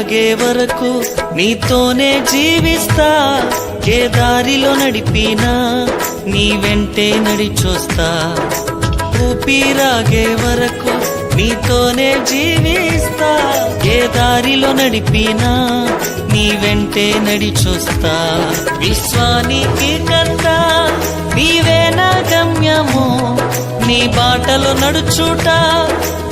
సాగే వరకు నీతోనే జీవిస్తా. ఏ దారిలో నడిపినా నీ వెంటే నడిచొస్తా. ఊపిరాగే వరకు నీతోనే జీవిస్తా. ఏ దారిలో నడిపినా నీ వెంటే నడిచొస్తా. విశ్వానికి కర్త నీవే నా గమ్యము. నీ బాటలో నడుచుట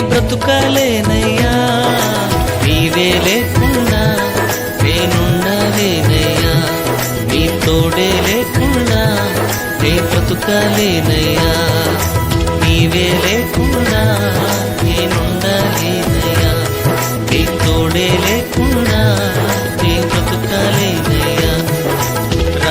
బ్రతుకాలేనయ్యా. నీవే లేకుండా నేనుండలేనయ్యా నీ తోడే లేకుండా నే బ్రతుకాలేనయ్యా. నీవే లేకుండా